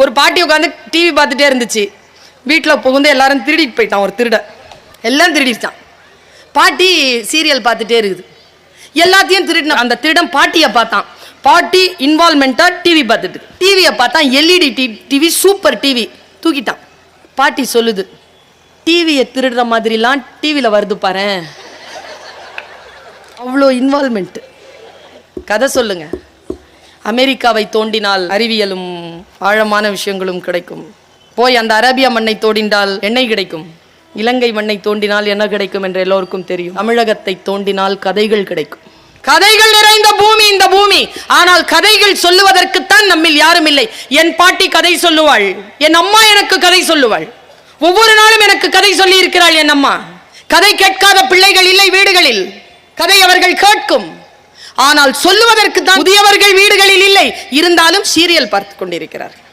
ஒரு பாட்டி உட்காந்து டிவி பார்த்துட்டே இருந்துச்சு. வீட்டில் புகுந்து எல்லாரும் திருடிட்டு போயிட்டான் ஒரு திருட. எல்லாம் திருடிட்டான். பாட்டி சீரியல் பார்த்துட்டே இருக்குது. எல்லாத்தையும் திருடின அந்த திருடன் பாட்டியை பார்த்தான். பாட்டி இன்வால்மெண்ட்டாக டிவி பார்த்துட்டு. டிவியை பார்த்தான் எல்இடி டிவி சூப்பர் டிவி தூக்கிட்டான். பாட்டி சொல்லுது டிவியை திருடுற மாதிரிலாம் டிவியில் வருது பாரேன். அவ்வளோ இன்வால்மெண்ட்டு கதை சொல்லுங்கள் அமெரிக்காவை தோண்டினால் அறிவியலும் ஆழமான விஷயங்களும் கிடைக்கும். போய் அந்த அரேபிய மண்ணை தோண்டினால் எண்ணெய் கிடைக்கும். இலங்கை மண்ணை தோண்டினால் என்ன கிடைக்கும் என்று எல்லோருக்கும் தெரியும். தமிழகத்தை தோண்டினால் கதைகள் கிடைக்கும். கதைகள் நிறைந்த பூமி இந்த பூமி. ஆனால் கதைகள் சொல்லுவதற்குத்தான் நம்மில் யாரும் இல்லை. என் பாட்டி கதை சொல்லுவாள். என் அம்மா எனக்கு கதை சொல்லுவாள். ஒவ்வொரு நாளும் எனக்கு கதை சொல்லி இருக்கிறாள் என் அம்மா. கதை கேட்காத பிள்ளைகள் இல்லை வீடுகளில். கதை அவர்கள் கேட்கும். ஆனால் சொல்லுவதற்கு தான் புதியவர்கள் வீடுகள் இல்லை இருந்தாலும் சீரியல் பார்த்து கொண்டிருக்கிறார்கள்.